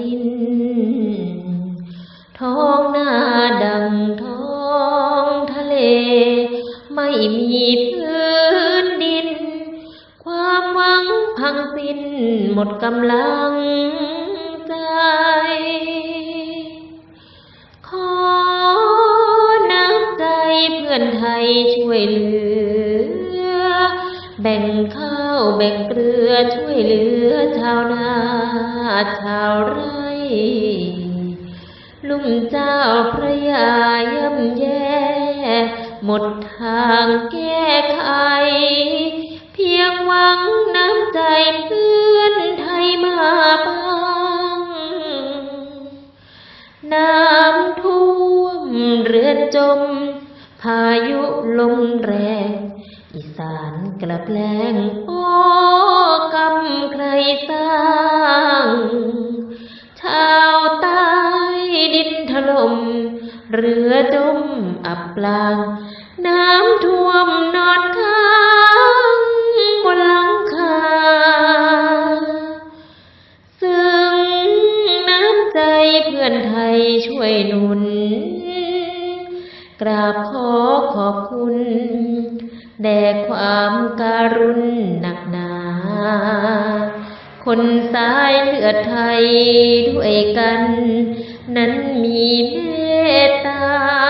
ดินท้องนาดังท้องทะเล ไม่มีพื้นดิน ความหวังพังสิ้นหมดกำลังใจขอน้ำใจเพื่อนไทยช่วยเหลือ แบ่งข้า แบ่งเกลือช่วยเหลือชาวนาชาวไร่ลุ่มเจ้าพระยาย่ำแย่ หมดทางแก้ไข เพียงหวังน้ำใจเพื่อนไทยมาบ้างน้ำท่วมเรือนจม พายุลมแรง อีสานกลับแรงโอ้กำใครสร้าง ชาวใต้ดินถล่ม เรือจมอับปลาง น้ำท่วมนอนค้างบนหลังคา ซึ่งน้ำใจเพื่อนไทยช่วยหนุน กราบขอขอบคุณ แด่ความการุณหนักหนา คนสายเลือดไทยด้วยกัน นั้นมีเมตตา